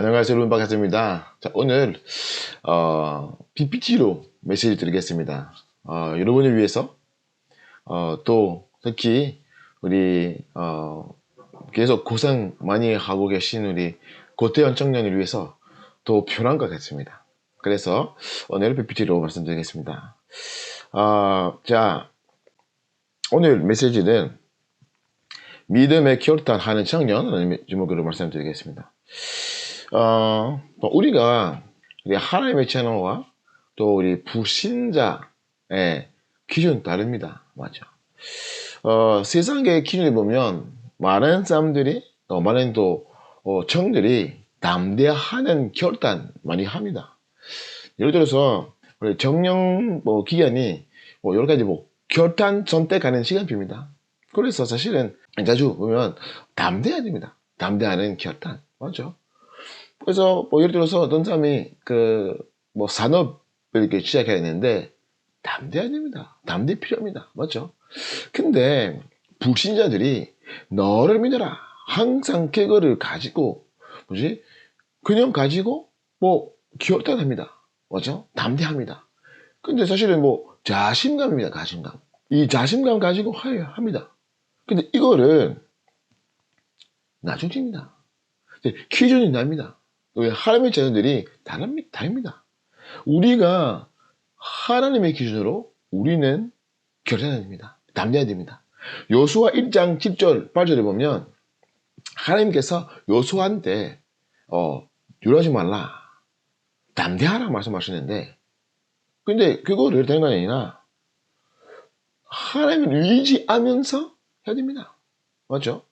안녕하세요 여러분 반갑습니다. 자 오늘 어, PPT로 메시지 드리겠습니다. 어, 여러분을 위해서 어, 또 특히 우리 어, 계속 고생 많이 하고 계신 우리 고태현 청년을 위해서 더 편한 것 같습니다. 그래서 오늘 PPT로 말씀드리겠습니다. 어, 자 오늘 메시지는 믿음의 결단하는 청년라는 제목으로 말씀드리겠습니다 어, 뭐 우리가 하나님의 채널과 또 우리 불신자의 기준 다릅니다. 맞죠? 어, 세상의 기준을 보면 많은 사람들이 또 많은 또 어, 청들이 담대하는 결단 많이 합니다. 예를 들어서 우리 정령 뭐 기간이 뭐 여러 가지 뭐 결단 선택하는 시간표입니다. 그래서 사실은 자주 보면 담대해야 됩니다. 담대하는 결단 맞죠? 그래서 뭐 예를 들어서 어떤 사람이 그 뭐 산업을 이렇게 시작해야 되는데 담대해야 됩니다. 담대 필요합니다. 맞죠? 근데 불신자들이 너를 믿어라. 항상 그거를 가지고 뭐지? 그냥 가지고 뭐 결단합니다. 맞죠? 담대합니다. 근데 사실은 뭐 자신감입니다. 자신감. 이 자신감 가지고 합니다. 근데 이거를 나중입니다. 기준이 납니다. 하나님의 자녀들이 다릅니다. 우리가 하나님의 기준으로 우리는 결단해야 됩니다. 담대해야 됩니다. 요수와 1장 10절 8절에 보면 하나님께서 요수한테 어, 유하지 말라. 담대하라 말씀하시는데 근데 그거를 되는 건 아니라 하나님을 의지하면서 해야 됩니다. 맞죠?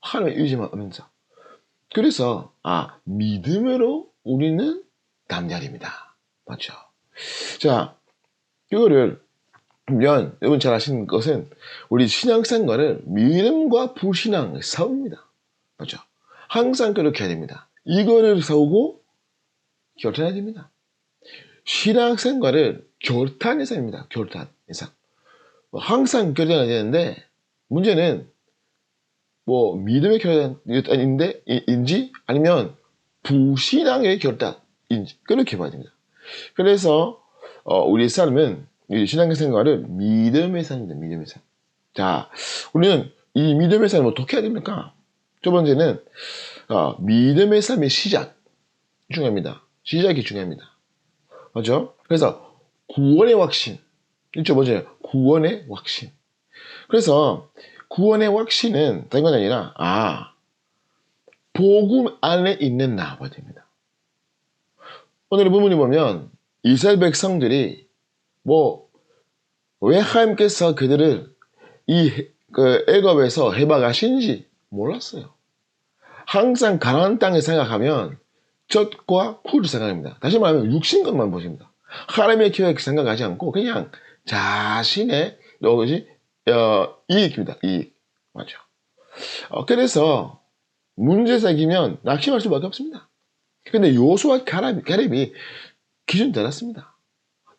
하나님을 의지하면서 그래서 아 믿음으로 우리는 담대하립니다. 맞죠? 자 이거를 보면 여러분 잘 아시는 것은 우리 신앙생활을 믿음과 불신앙 싸웁니다. 맞죠? 항상 그렇게 해야 됩니다. 이거를 싸우고 결단해야 됩니다. 신앙생활을 결탄 이상입니다. 결탄 이상. 항상 결단해야 되는데 문제는 뭐 믿음의 결단인데 인지 아니면 부신앙의 결단인지 그렇게 봐야 됩니다. 그래서 어, 우리 삶은 신앙의 생활을 믿음의 삶입니다. 믿음의 삶. 자, 우리는 이 믿음의 삶을 어떻게 해야 됩니까? 첫 번째는 어, 믿음의 삶의 시작 중요합니다. 시작이 중요합니다. 맞죠? 그래서 구원의 확신. 이쪽 뭐죠? 구원의 확신. 그래서 구원의 확신은 다른 건 아니라 아 복음 안에 있는 나가 됩니다. 오늘 부분이 보면 이스라엘 백성들이 뭐 왜 하나님께서 그들을 이 그 애굽에서 해박하신지 몰랐어요. 항상 가나안 땅을 생각하면 젖과 쿨을 생각합니다. 다시 말하면 육신것만 보십니다. 하나님의 계획 생각하지 않고 그냥 자신의 어, 이익입니다. 이익. 맞죠. 어, 그래서 문제 생기면 낙심할 수밖에 없습니다. 근데 요수와 가렙, 가렙이 기준 달랐습니다.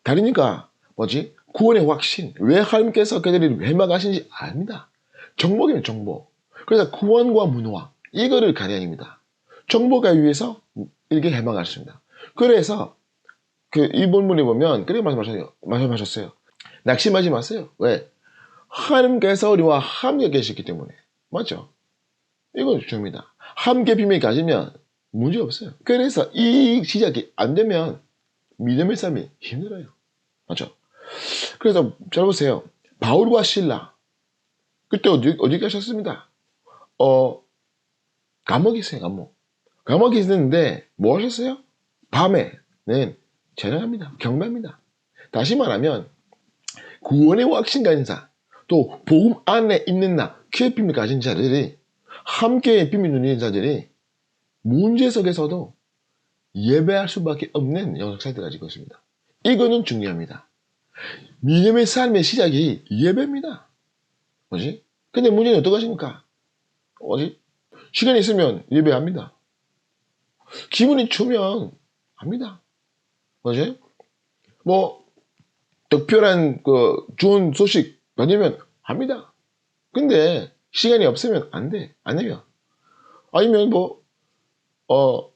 다르니까 뭐지? 구원의 확신. 왜 하나님께서 그들이 회막하신지 압니다. 정복이면 정복. 그래서 구원과 문화 이거를 가려입니다. 정복하기 위해서 이렇게 해방하셨습니다. 그래서 그 이 본문에 보면 그렇게 말씀하셨어요. 말씀하셨어요. 낙심하지 마세요. 왜? 하나님께서 우리와 함께 계시기 때문에 맞죠? 이건 중요합니다. 함께 비밀 가지면 문제 없어요. 그래서 이 시작이 안 되면 믿음의 삶이 힘들어요. 맞죠? 그래서 잘 보세요. 바울과 신라 그때 어디 어디 가셨습니다. 어 감옥에 있어요. 감옥. 감옥에 있는데 뭐 하셨어요? 밤에는 재난합니다. 경배합니다. 다시 말하면 구원의 확신 자, 또 복음 안에 있는 나, 퀴의 비밀 가진 자들이 함께 비밀 누리는 자들이 문제 속에서도 예배할 수밖에 없는 영역사들을 가지고 있습니다. 이거는 중요합니다. 믿음의 삶의 시작이 예배입니다. 뭐지? 근데 문제는 어떡하십니까? 뭐지? 시간이 있으면 예배합니다. 기분이 좋으면 합니다. 뭐지? 뭐, 특별한 그 좋은 소식 왜냐면 합니다. 근데 시간이 없으면 안 돼. 안 해요. 아니면 뭐, 어,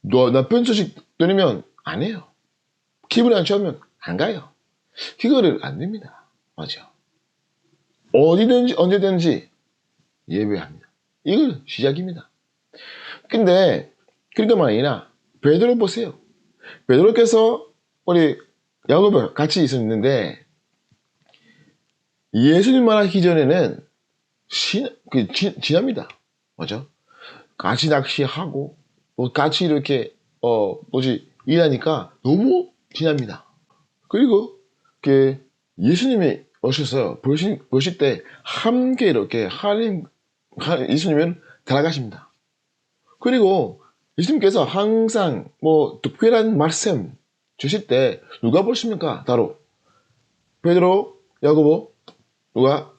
너 나쁜 소식 들으면 안 해요. 기분이 안 좋으면 안 가요. 그거를 안 됩니다. 맞아. 어디든지 언제든지 예배합니다. 이건 시작입니다. 근데 그러니까 아니라 베드로 보세요. 베드로께서 우리 야고보 같이 있었는데 예수님 말하기 전에는 신, 그, 지, 지납니다. 맞죠? 같이 낚시하고, 뭐 같이 이렇게, 어, 뭐지, 일하니까 너무 지납니다. 그리고, 그, 예수님이 오셔서 보실, 보실 때 함께 이렇게 하나님, 예수님은 달아가십니다. 그리고 예수님께서 항상 뭐 특별한 말씀 주실 때 누가 보십니까? 따로 베드로, 야고보,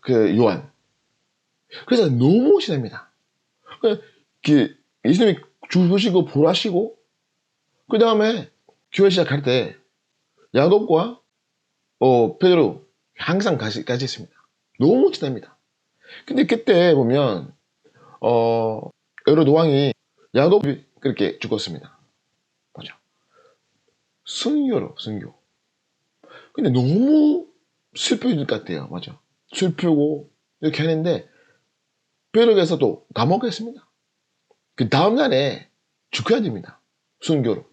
그 요한. 그래서 너무 신납니다. 그 예수님이 주시고 보라시고 그 다음에 교회 시작할 때 야곱과 어, 베드로 항상 같이, 같이 있습니다. 너무 친합니다. 근데 그때 보면 어, 에로드 왕이 야곱이 그렇게 죽었습니다. 맞아. 순교로 순교. 근데 너무 슬퍼질 것 같아요. 맞아. 슬프고 이렇게 하는데 벼룩에서도 감옥했습니다. 그 다음날에 죽어야 됩니다. 순교로.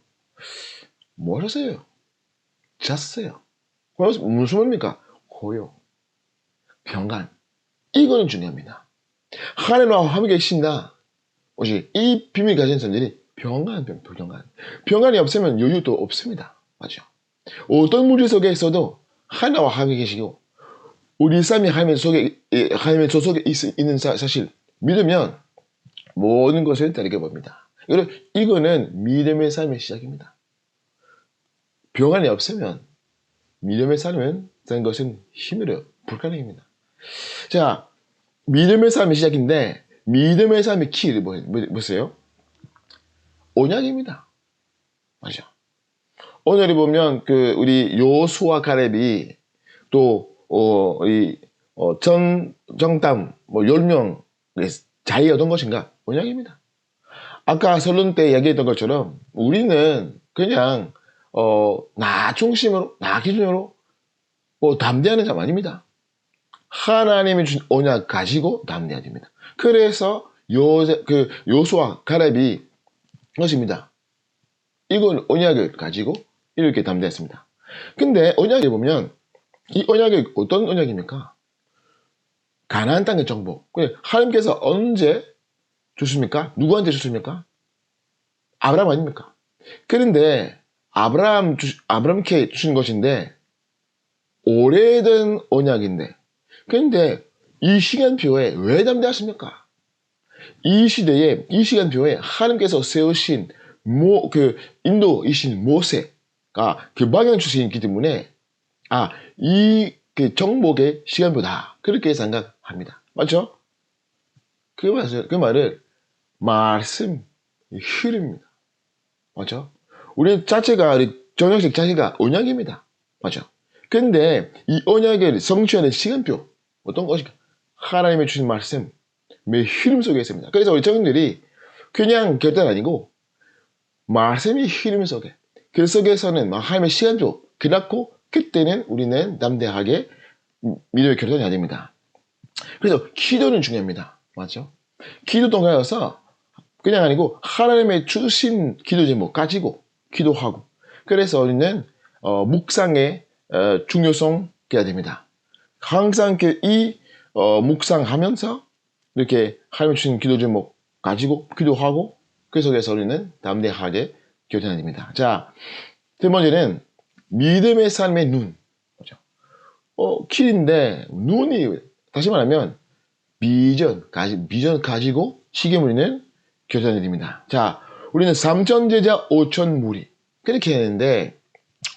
뭐 하셨어요? 잤어요. 무슨 말입니까? 고요. 평간. 이거는 중요합니다. 하나님과 함께 계신다. 혹시 이 비밀 가진 사람들이 평안, 평안. 평안이 없으면 여유도 없습니다. 맞죠? 어떤 문제 속에 있어도 하나와 함께 계시고 우리 삶이 하나님 속에 하나님의 저 속에 있, 는 사실 믿으면 모든 것을 다르게 봅니다. 이거는 믿음의 삶의 시작입니다. 병안이 없으면 믿음의 삶은 된 것은 힘들어요. 불가능합니다. 자, 믿음의 삶의 시작인데 믿음의 삶의 키를 뭐, 보세요. 언약입니다. 맞죠? 오늘이 보면 그 우리 요수와 가렙이 또 어, 이, 어, 정, 정담, 뭐, 10명 자리 얻은 것인가? 언약입니다. 아까 설론 때 얘기했던 것처럼 우리는 그냥, 어, 나 중심으로, 나 기준으로, 뭐, 담대하는 자만 아닙니다. 하나님이 준 언약 가지고 담대해야 됩니다. 그래서 요, 그, 요수와 가렙이 것입니다. 이건 언약을 가지고 이렇게 담대했습니다. 근데 언약에 보면 이 언약이 어떤 언약입니까? 가나안 땅의 정복. 하나님께서 언제 주십니까? 누구한테 주십니까? 아브라함 아닙니까? 그런데 아브라함 주, 아브라함께 주신 것인데 오래된 언약인데 그런데 이 시간표에 왜 담대하십니까? 이 시대에 이 시간표에 하나님께서 세우신 모, 그 인도이신 모세가 그 방향 주시기 때문에 아, 이그 정복의 시간보다 그렇게 생각합니다. 맞죠? 그 말을, 그 말을 말씀, 흐름입니다. 맞죠? 우리 자체가, 우리 정형식 자체가 언약입니다. 맞죠? 근데 이 언약을 성취하는 시간표, 어떤 것일까? 하나님의 주신 말씀, 매 흐름 속에 있습니다. 그래서 우리 정들이 그냥 결단 아니고, 말씀이 흐름 속에, 그 속에서는 하나님의 시간표, 그렇고 그때는 우리는 담대하게 믿음의 결단이 아닙니다. 그래서 기도는 중요합니다. 맞죠? 기도 동가여서 그냥 아니고 하나님의 주신 기도 제목 가지고 기도하고 그래서 우리는 어, 묵상의 어, 중요성 해야 됩니다. 항상 이 어, 묵상하면서 이렇게 하나님 주신 기도 제목 가지고 기도하고 그 속에서 우리는 담대하게 결단해야 됩니다. 자, 세 번째는 믿음의 삶의 눈. 그죠? 어, 길인데, 눈이, 다시 말하면, 비전, 가지, 비전 가지고 시계무리는 교사들입니다. 자, 우리는 3천 제자 5천 무리. 그렇게 했는데,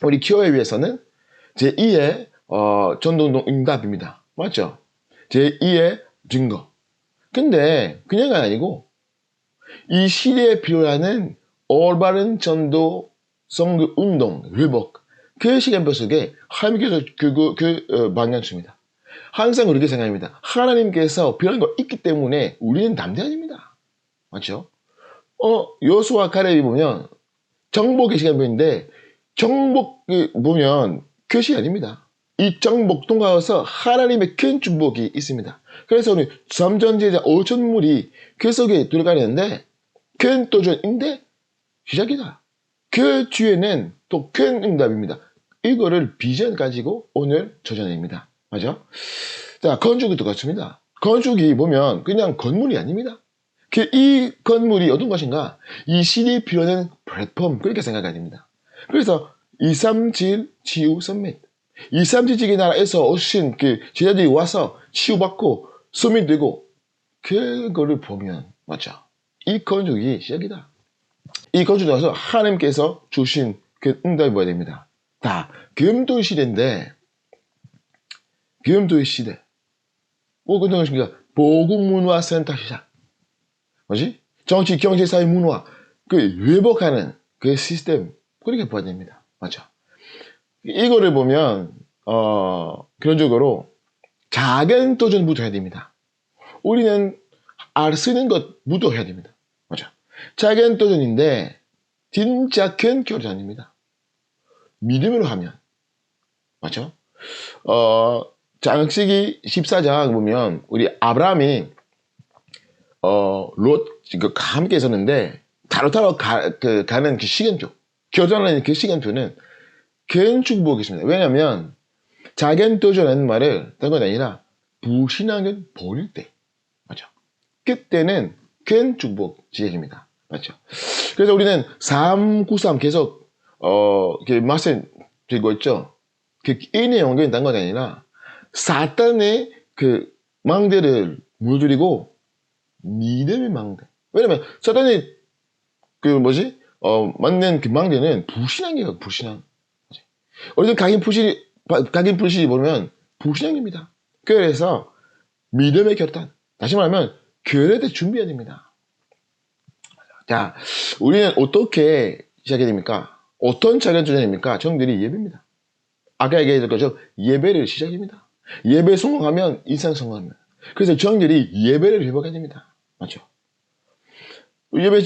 우리 키워에 위해서는 제 2의, 어, 전도운동 응답입니다. 맞죠? 제 2의 증거. 근데, 그냥 아니고, 이 시대에 필요하는 올바른 전도 선교 운동, 회복, 그 시간표 속에 하나님께서 그, 그, 그 어, 방향 줍니다. 항상 그렇게 생각합니다. 하나님께서 필요한 거 있기 때문에 우리는 담대아닙니다 맞죠? 어, 요수와 가렙이 보면 정복의 시간표인데 정복이 보면 것이 아닙니다. 이 정복 통과해서 하나님의 큰 축복이 있습니다. 그래서 우리 점전제자 5천물이 그 속에 들어가는데 큰 도전인데 시작이다. 그 뒤에는 또 큰 응답입니다. 이거를 비전 가지고 오늘 조전입니다. 맞아? 자, 건축이 똑같습니다. 건축이 보면 그냥 건물이 아닙니다. 그이 건물이 어떤 것인가? 이 시대에 필요한 플랫폼 그렇게 생각해야 됩니다. 그래서 237 치유 선밋 237 지기 나라에서 오신 그 제자들이 와서 치유받고 서밋되고 그거를 보면 맞죠? 이 건축이 시작이다. 이 건축에 와서 하나님께서 주신 그 응답이 뭐야 됩니다. 다 금토 시대인데 금토 시대 뭐 그런 것입니까? 보국문화 센터 시작 뭐지? 정치, 경제, 사회, 문화 그 회복하는 그 시스템 그렇게 봐야 됩니다. 맞죠? 이거를 보면 어 그런적으로 작은 도전부터 해야 됩니다. 우리는 알 쓰는 것부터 해야 됩니다. 맞죠? 작은 도전인데 진짜 큰 결단입니다. 믿음으로 하면 맞죠? 어 장세기 14장 보면 우리 아브라함이 어롯 그 함께 있었는데 타로 타로 가, 그, 가는 그 시간표 결정하는 그 시간표는 큰 축복이 있습니다. 왜냐하면 작은 도전하는 말을 다른 건 아니라 부신앙을 버릴 때 맞죠? 그때는 큰 축복 지역입니다. 맞죠? 그래서 우리는 393 계속 어, 그 말씀 드리고 있죠. 그이 내용은 다른 건 아니라 사탄의 그 망대를 물들이고 믿음의 망대. 왜냐면 사탄이 그 뭐지? 어, 맞는 그 망대는 불신앙이에요, 불신앙. 우리는 각인 불신, 각인 불신이 보면 불신앙입니다. 그래서 믿음의 결단. 다시 말하면 교회에 대해 준비해야 됩니다. 자, 우리는 어떻게 시작해야 됩니까? 어떤 작은 주전입니까? 정들이 예배입니다. 아까 얘기했던 거죠. 예배를 시작입니다. 예배 성공하면 인상 성공합니다. 그래서 정들이 예배를 회복해야 됩니다. 맞죠? 예배,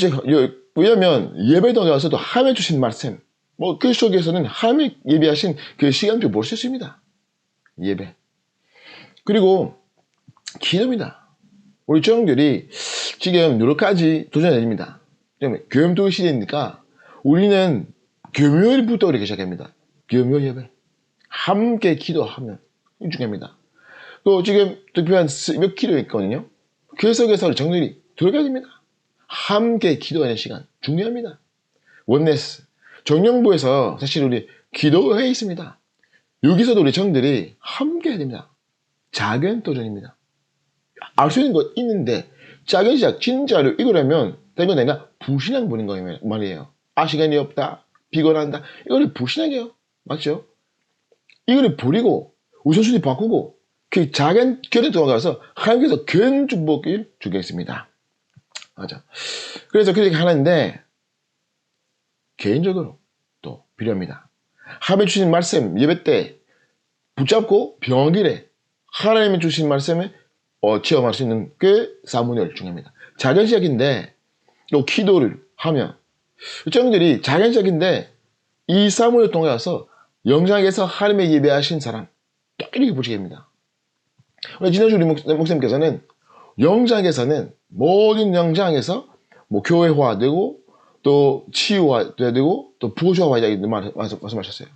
왜냐면 예배도 가서도 함에 주신 말씀, 뭐 그 속에서는 함에 예배하신 그 시간표 볼 수 있습니다. 예배. 그리고 기도입니다. 우리 정들이 지금 여러 가지 도전해야 됩니다. 교염도 시대니까 우리는 금요일부터 이렇게 시작합니다. 예배. 함께 기도하면 중요합니다. 또 지금 특별한 몇 기도 있거든요. 그 속에서 정들이 들어가야 됩니다. 함께 기도하는 시간 중요합니다. 원네스. 정령부에서 사실 우리 기도회에 있습니다. 여기서도 우리 정들이 함께 해야 됩니다. 작은 도전입니다. 알 수 있는 것 있는데 작은 시작 진짜로 이거라면 되면 내가 불신앙 보는 거예요 말이에요. 아 시간이 없다 피곤한다 이거를 불신앙이에요. 맞죠? 이거를 버리고 우선순위 바꾸고 그 작은 결에 들어가서 하나님께서 큰 축복을 주겠습니다. 맞아. 그래서 그렇게 하는데 개인적으로 또 필요합니다. 하나님 주신 말씀 예배 때 붙잡고 병일에 하나님이 주신 말씀에 어, 체험할 수 있는 그 사문을 중요합니다. 작은 시작인데 또 기도를 하면 정들이 작은 시작인데 이 사문을 통해서 영장에서 하나님의 예배하신 사람 또 이렇게 보시게 됩니다. 지난주 우리 목사님께서는 영장에서는 모든 영장에서 뭐 교회화 되고 또 치유화 되고 또 부조화되고 말씀하셨어요.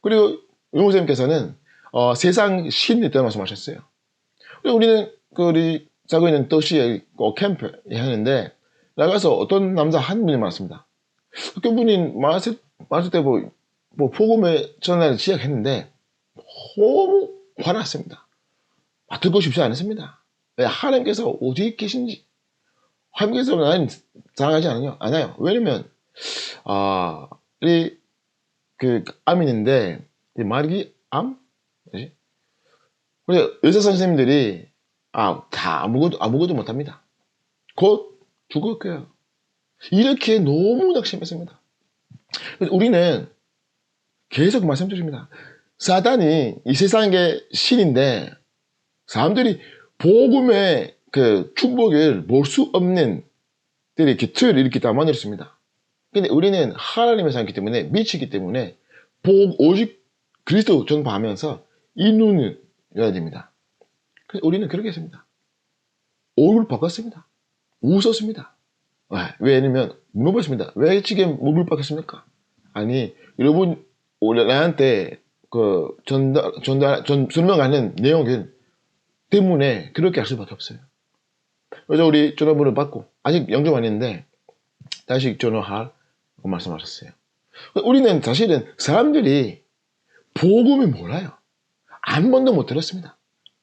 그리고 유목사님께서는 어, 세상 신이 때 말씀하셨어요. 그리고 우리는 그 우리 자고 있는 도시에 그 캠프 하는데 나가서 어떤 남자 한 분이 많았습니다. 그분이 말했을, 말했을 때 뭐, 뭐 복음의 전화를 시작했는데 너무 화났습니다. 맡고 싶지 않았습니다. 하나님께서 어디 계신지 하나님께서 나는 사랑하지 않아요. 않아요. 왜냐면 아, 이, 그, 암인데, 이 말기 암? 뭐지? 그래서 의사 선생님들이, 아, 다 아무것도, 아무것도 못합니다. 곧 죽을 거예요. 이렇게 너무 낙심했습니다. 우리는 계속 말씀드립니다. 사단이 이 세상의 신인데, 사람들이 복음의 그 축복을 볼 수 없는 들이 이렇게 틀을 이렇게 다 만들었습니다. 근데 우리는 하나님의 사람이기 때문에 미치기 때문에 복 오직 그리스도 전파하면서 이 눈을 열어야 됩니다. 그래서 우리는 그렇게 했습니다. 얼굴 바꿨습니다. 웃었습니다. 왜? 왜냐면 물어봤습니다. 왜 지금 얼굴 바꿨습니까? 아니 여러분 원래 나한테 그 전달 전달 전 설명하는 내용은 때문에 그렇게 할 수밖에 없어요. 그래서 우리 전화번호 받고 아직 영접 안 했는데 다시 전화할 고 말씀하셨어요. 우리는 사실은 사람들이 복음을 몰라요. 한 번도 못 들었습니다.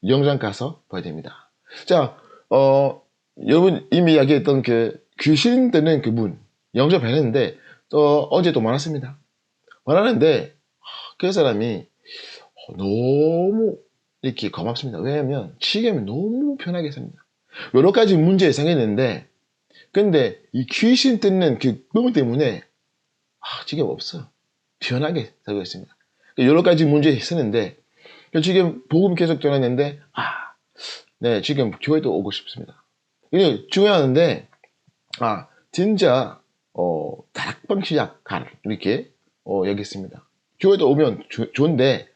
영장 가서 봐야 됩니다. 자, 어, 여러분 이미 이야기했던 그 귀신 되는 그분 영접했는데 또 어제 또 만났습니다. 만났는데 그 사람이 너무 이렇게 고맙습니다. 왜냐하면 지금이 너무 편하게 삽니다. 여러 가지 문제 생겼는데 근데 이 귀신 뜯는 그 부분 때문에 아, 지금 없어. 편하게 살고 있습니다. 여러 가지 문제 있었는데 지금 복음 계속 전했는데 아, 네 지금 교회도 오고 싶습니다. 이게 중요한데 아 진짜 어 다락방 시작할 이렇게 어 얘기했습니다. 교회도 오면 조- 좋은데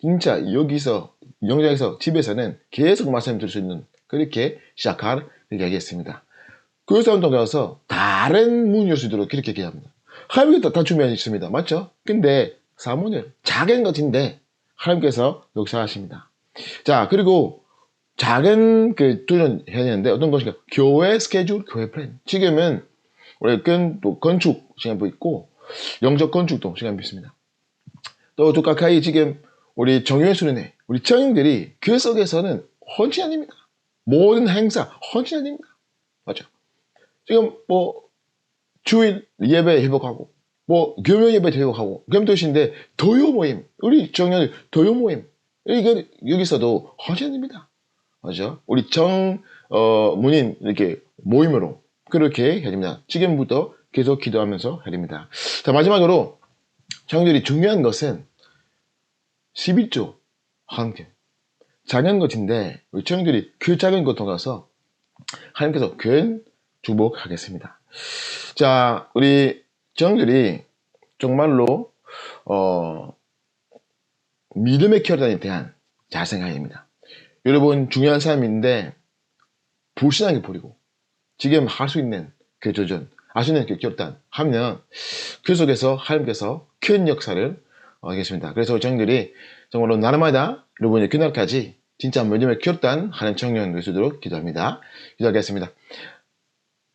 진짜 여기서 영장에서 집에서는 계속 말씀 들을 수 있는 그렇게 시작할 이렇게 얘기했습니다. 그 사람도 가서 다른 문열수 있도록 그렇게 얘기합니다. 하나님께서 다 준비하고 있습니다. 맞죠? 근데 사문을 작은 것인데 하나님께서 역사하십니다. 자 그리고 작은 그 도전 해야 되는데 어떤 것인가? 교회 스케줄, 교회 플랜. 지금은 우리 건, 또 건축 시간도 있고 영적 건축도 시간도 있습니다. 또 조카카이 지금 우리 정유회 수련회 우리 청인들이 그 속에서는 헌신 아닙니다. 모든 행사 헌신 아닙니다. 맞죠? 지금 뭐 주일 예배 회복하고 뭐 교묘 예배 회복하고 그럼 도시인데 도요 모임 우리 정년들 도요 모임 이게 여기서도 헌신 아닙니다. 맞죠? 우리 정 어, 문인 이렇게 모임으로 그렇게 해야 됩니다. 지금부터 계속 기도하면서 해야 됩니다. 자 마지막으로 청년들이 중요한 것은 11조 함께 작은 것인데 우리 청년들이 그 작은 것 통해서 하나님께서 큰 축복하겠습니다. 자 우리 청년들이 정말로 어, 믿음의 결단에 대한 됩니다. 여러분 중요한 삶인데 불신하게 버리고 지금 할 수 있는 그 조전 아시는 그 결단 하면 그 속에서 하나님께서 큰 역사를 어, 하겠습니다. 그래서 저희들이 정말로 날마다 여러분의 그날까지 진짜 믿음의 결단하는 청년 될 수 있도록 기도합니다. 기도하겠습니다.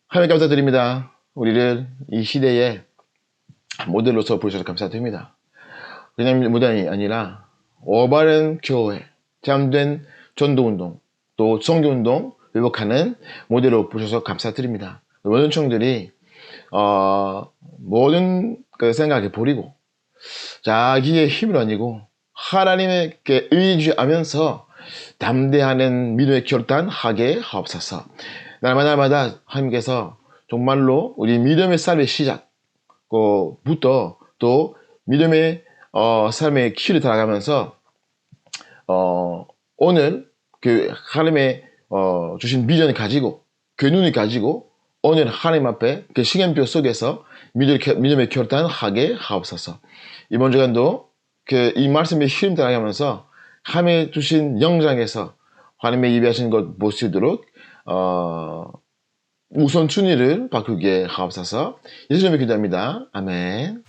하나님 감사드립니다. 우리를 이 시대에 모델로서 보셔서 감사드립니다. 그냥 무단이 아니라 올바른 교회, 잠든 전도운동, 또 성교운동 회복하는 모델로 보셔서 감사드립니다. 청들이 어, 모든 그 생각을 버리고 자기의 힘을 아니고 하나님에게 의지하면서 담대하는 믿음의 결단하게 하옵소서. 날마다 날마다 하나님께서 정말로 우리 믿음의 삶의 시작부터 또 믿음의 어, 삶의 키를 달아가면서 어, 오늘 그 하나님의 어, 주신 비전을 가지고 그 눈을 가지고 오늘 하나님 앞에 그 시간표 속에서 믿음의, 결단하게 하옵소서. 이번 주간도 그 이 말씀의 힘을 따라가면서 하나님의 주신 영장에서 하나님의 예배하신 것 있도록 어, 우선 순위를 바꾸게 하옵소서. 예수님의 기도합니다. 아멘.